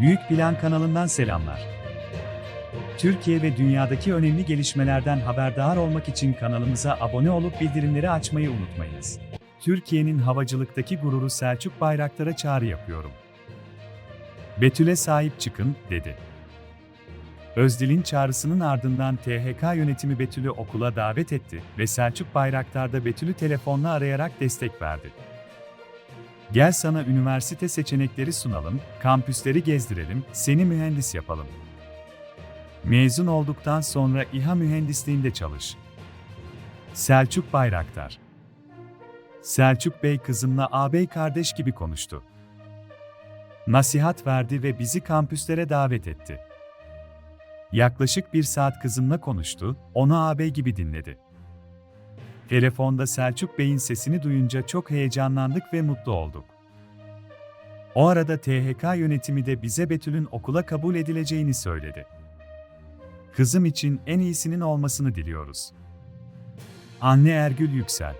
Büyük Plan kanalından selamlar. Türkiye ve dünyadaki önemli gelişmelerden haberdar olmak için kanalımıza abone olup bildirimleri açmayı unutmayınız. Türkiye'nin havacılıktaki gururu Selçuk Bayraktar'a çağrı yapıyorum. Betül'e sahip çıkın, dedi. Özdil'in çağrısının ardından THK yönetimi Betül'ü okula davet etti ve Selçuk Bayraktar da Betül'ü telefonla arayarak destek verdi. Gel sana üniversite seçenekleri sunalım, kampüsleri gezdirelim, seni mühendis yapalım. Mezun olduktan sonra İHA mühendisliğinde çalış. Selçuk Bayraktar Selçuk Bey kızımla ağabey kardeş gibi konuştu. Nasihat verdi ve bizi kampüslere davet etti. Yaklaşık bir saat kızımla konuştu, onu ağabey gibi dinledi. Telefonda Selçuk Bey'in sesini duyunca çok heyecanlandık ve mutlu olduk. O arada THK yönetimi de bize Betül'ün okula kabul edileceğini söyledi. Kızım için en iyisinin olmasını diliyoruz. Anne Ergül Yüksel